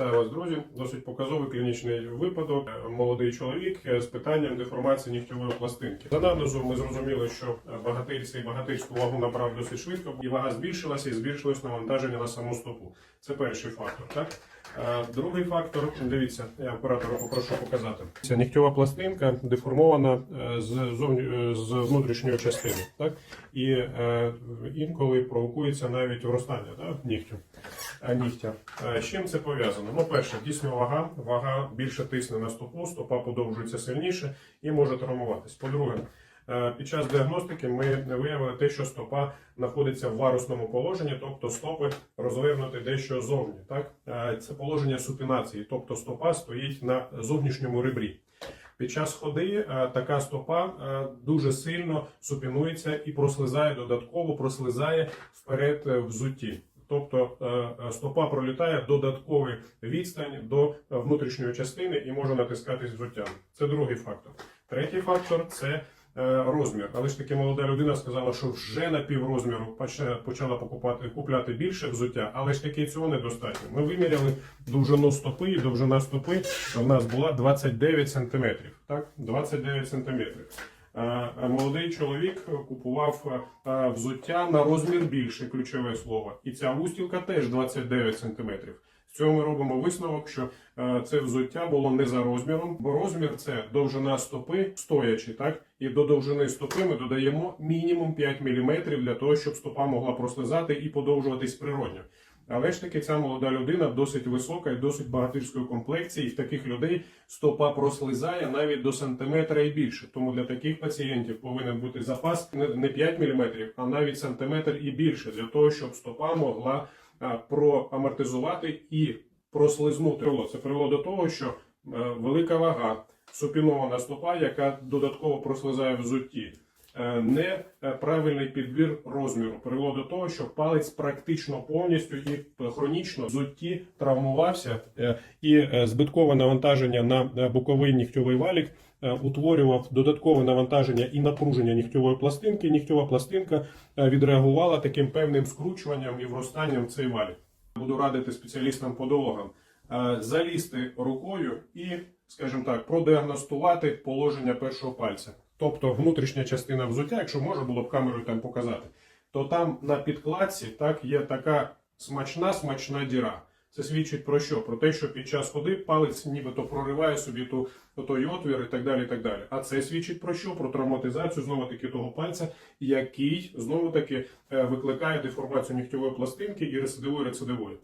Вітаю вас, друзі. Досить показовий клінічний випадок. Молодий чоловік з питанням деформації нігтєвої пластинки. За анамнезу ми зрозуміли, що багатир цей багатирську вагу набрав досить швидко, і вага збільшилася, і збільшилось навантаження на саму стопу. Це перший фактор. Так Е, другий фактор. Дивіться, я оператора попрошу показати. Ця нігтєва пластинка деформована е, з зовні е, з внутрішньої частини, так і е, інколи провокується навіть вростання нігтю. Нігтя. Е, З чим це пов'язано? Ну, перше, дійсно вага. Вага більше тисне на стопу, стопа подовжується сильніше і може травмуватись. По-друге, е, під час діагностики ми виявили те, що стопа знаходиться в варусному положенні, тобто стопи розвернуті дещо зовні. Так? Е, Це положення супінації, тобто стопа стоїть на зовнішньому ребрі. Під час ходи така стопа дуже сильно супінується і прослизає додатково, прослизає вперед взутті. Тобто е, е, стопа пролітає додатковий відстань до внутрішньої частини і може натискатись взуттям. Це другий фактор. Третій фактор це е, розмір. Але ж таки молода людина сказала, що вже на піврозміру почала покупати купляти більше взуття, але ж таки цього недостатньо. Ми виміряли довжину стопи, і довжина стопи в нас була 29 сантиметрів. Так, 29 сантиметрів. Е, е, Молодий чоловік купував е, взуття на розмір більше, ключове слово. І ця устілка теж 29 сантиметрів. З цього ми робимо висновок, що це взуття було не за розміром, бо розмір це довжина стопи стоячи, так? І до довжини стопи ми додаємо мінімум 5 мм для того, щоб стопа могла прослизати і подовжуватись природньо. Але ж таки ця молода людина досить висока і досить багатирської комплекції, і в таких людей стопа прослизає навіть до сантиметра і більше. Тому для таких пацієнтів повинен бути запас не- не 5 мм, а навіть сантиметр і більше, для того, щоб стопа могла проамортизувати і прослизнути. Це привело до того, що е, велика вага, супінована стопа, яка додатково прослизає в зутті. Е, Неправильний підбір розміру привело до того, що палець практично повністю і хронічно зутті травмувався, е, і е, збиткове навантаження на е, боковий нігтьовий валік е, утворював додаткове навантаження і напруження нігтьової пластинки. Нігтьова пластинка е, відреагувала таким певним скручуванням і вростанням цей валік. Буду радити спеціалістам-подологам е, залізти рукою і, скажімо так, продіагностувати положення першого пальця. Тобто внутрішня частина взуття, якщо можна було б камерою там показати, то там на підкладці так є така смачна смачна діра. Це свідчить про що? Про те, що під час ходи палець нібито прориває собі ту, той отвір і так далі. і так далі. А це свідчить про що? Про травматизацію знову таки того пальця, який знову таки е, викликає деформацію нігтєвої пластинки і рецидивує рецидивує.